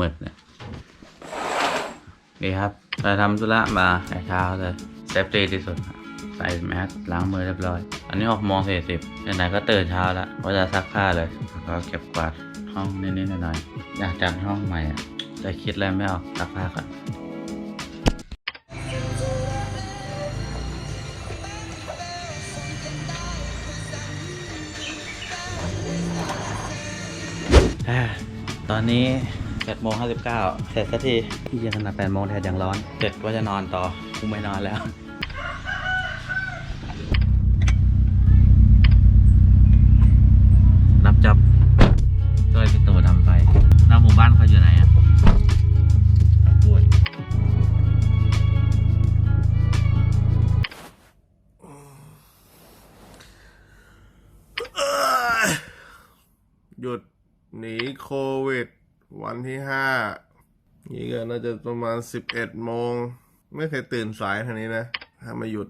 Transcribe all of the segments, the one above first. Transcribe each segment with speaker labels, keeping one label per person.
Speaker 1: มืดนี่ยนี่ครับเราทำธุระมาแต่เช้าเลยเซฟตี้ที่สุดใส่แมสล้างมือเรียบร้อย อันนี้หกโมงสี่สิบไหนๆก็ตื่นเช้าแล้วว่าจะซักผ้าเลยแล้วก็เก็บกวาดห้องนิดๆหน่อยๆอยากจัดห้องใหม่อะแต่คิดอะไรไม่ออกซักผ้าก่อนตอนนี้ 8โมง59เสร็จสักทีที่ยังขนาด8โมงแดดยังร้อน เสร็จก็จะนอนต่อกูไม่นอนแล้วรับจับช่วยพี่ตูทำไฟหน้าหมู่บ้านเขาอยู่ไหนอะป่วย
Speaker 2: หยุดหนีโควิด วันที่ห้านี่ก็น่าจะประมาณสิบเอ็ดโมง ไม่เคยตื่นสายทางนี้นะ ถ้ามาหยุด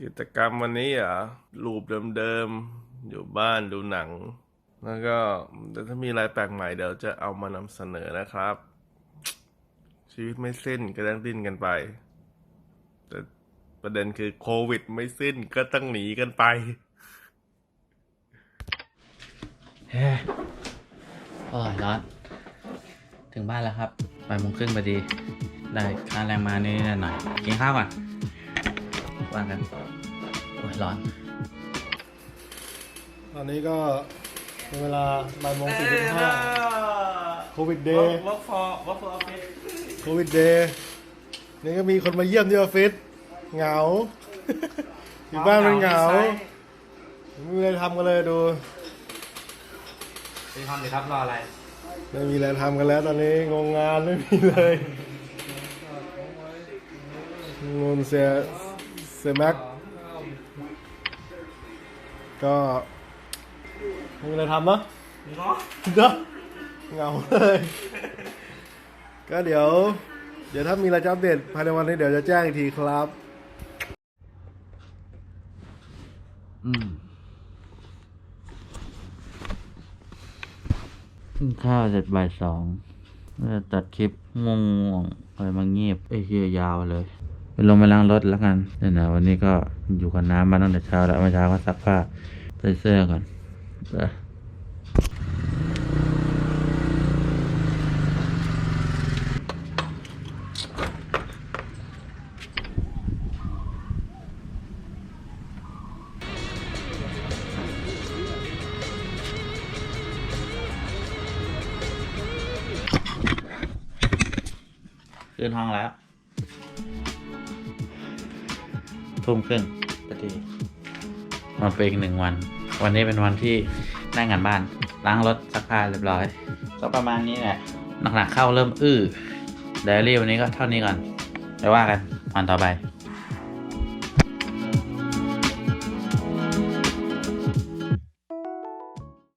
Speaker 2: กิจกรรมวันนี้อะรูปเดิมๆ อยู่บ้านดูหนัง แล้วก็แต่ถ้ามีอะไรแปลกใหม่เดี๋ยวจะเอามานำเสนอนะครับ ชีวิตไม่สิ้นก็ต้องดิ้นกันไป แต่ประเด็นคือโควิดไม่สิ้นก็ต้องหนีกันไป
Speaker 1: เฮ้ย โอ้ยร้อน ถึงบ้านแล้วครับบ่ายโมงครึ่งพอดี ได้ค่าแรงมานิดๆหน่อยๆกินข้าวก่อนว่างกันโอ้ยร้อน
Speaker 3: ตอนนี้ก็เป็นเวลาบ่ายโมงสี่สิบห้าโควิดเดย์
Speaker 2: work for work for office
Speaker 3: โควิดเดย์ นี่ก็มีคนมาเยี่ยมที่ออฟฟิศเหงา อยู่บ้านมันเหงาไม่มีอะไรทำกันเลยดู
Speaker 1: เป็นความดีครับรออะไร
Speaker 3: ไม่มีอะไรทำกันแล้วตอนนี้งงงานไม่มีเลยงงเสียเสียแม็กก็ไม่มีอะไรทำเนอะเนาะเหงาเลยก็เดี๋ยว เดี๋ยวถ้ามีอะไรจะอัปเดตภายในวันนี้เดี๋ยวจะแจ้งอีกทีครับ
Speaker 1: อืม กินข้าวเสร็จบ่ายสองจะตัดคลิปง่วงๆอะไรมาเงียบไอ้เฮียยาวเลยไปลงไปล้างรถแล้วกันเนี่ยนะวันนี้ก็อยู่กับน้ำมาตั้งแต่เช้าแล้วเมื่อเช้าก็ซักผ้าใส่เสื้อก่อน ขึ้นห้องแล้ว ทุ่มครึ่งพอดีมาเป็นอีกหนึ่งวัน วันนี้เป็นวันที่ได้งานบ้าน ล้างรถซักผ้าเรียบร้อย ก็ประมาณนี้แหละ หนักๆเข้าเริ่มอื้อไดอารี่วันนี้ก็เท่านี้ก่อนไปว่ากันวันต่อไป